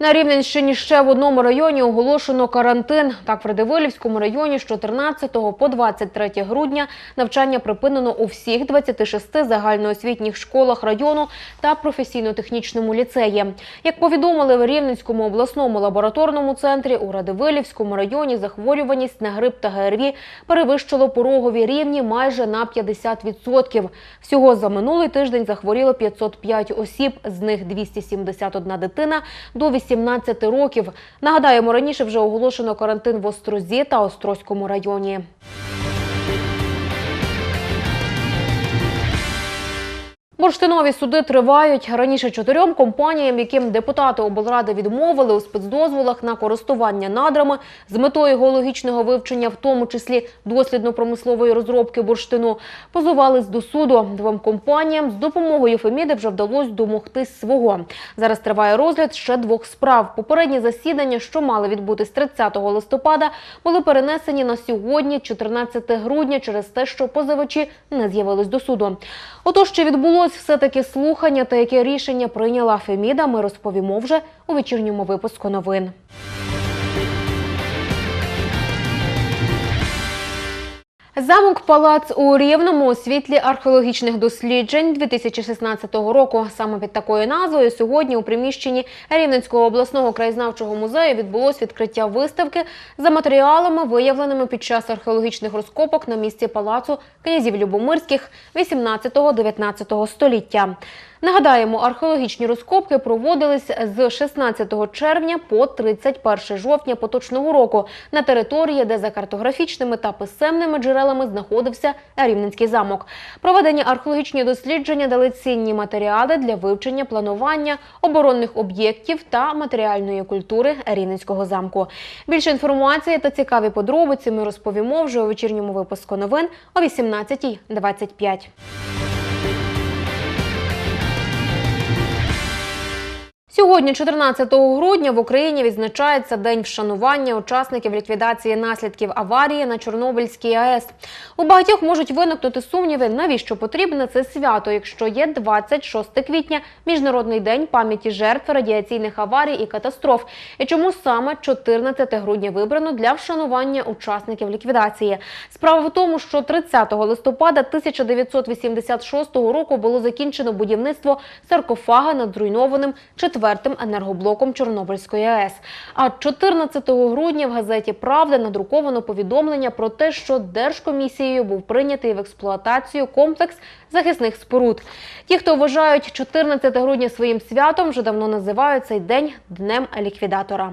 На Рівненщині ще в одному районі оголошено карантин. Так, в Радивилівському районі з 14 по 23 грудня навчання припинено у всіх 26 загальноосвітніх школах району та професійно-технічному ліцеї. Як повідомили в Рівненському обласному лабораторному центрі, у Радивилівському районі захворюваність на грип та ГРВІ перевищило порогові рівні майже на 50%. Всього за минулий тиждень захворіло 505 осіб, з них 271 дитина до 18 років. Нагадаємо, раніше вже оголошено карантин в Острозі та Острозькому районі. Бурштинові суди тривають. Раніше чотирьом компаніям, яким депутати облради відмовили у спецдозволах на користування надрами з метою геологічного вивчення, в тому числі дослідно-промислової розробки бурштину, позивались до суду. Двом компаніям з допомогою Феміди вже вдалося домогтись свого. Зараз триває розгляд ще двох справ. Попередні засідання, що мали відбутись 30 листопада, були перенесені на сьогодні, 14 грудня, через те, що позивачі не з'явились до суду. Отож, чи відбулось все-таки слухання та яке рішення прийняла Феміда, ми розповімо вже у вечірньому випуску новин. Замок Палац у Рівному у світлі археологічних досліджень 2016 року. Саме під такою назвою сьогодні у приміщенні Рівненського обласного краєзнавчого музею відбулось відкриття виставки за матеріалами, виявленими під час археологічних розкопок на місці палацу князів Любомирських 18-19 століття. Нагадаємо, археологічні розкопки проводились з 16 червня по 31 жовтня поточного року на території, де за картографічними та писемними джерелами знаходився Рівненський замок. Проведені археологічні дослідження дали цінні матеріали для вивчення планування оборонних об'єктів та матеріальної культури Рівненського замку. Більше інформації та цікаві подробиці ми розповімо вже у вечірньому випуску новин о 18.25. Сьогодні, 14 грудня, в Україні відзначається День вшанування учасників ліквідації наслідків аварії на Чорнобильській АЕС. У багатьох можуть виникнути сумніви, навіщо потрібне це свято, якщо є 26 квітня, міжнародний день пам'яті жертв радіаційних аварій і катастроф. І чому саме 14 грудня вибрано для вшанування учасників ліквідації? Справа в тому, що 30 листопада 1986 року було закінчено будівництво саркофага над зруйнованим четвертим енергоблоком Чорнобильської АЕС. А 14 грудня в газеті Правда надруковано повідомлення про те, що Держкомісією був прийнятий в експлуатацію комплекс захисних споруд. Ті, хто вважають 14 грудня своїм святом, вже давно називають цей день днем ліквідатора.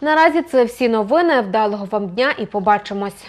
Наразі це всі новини. Вдалого вам дня і побачимось.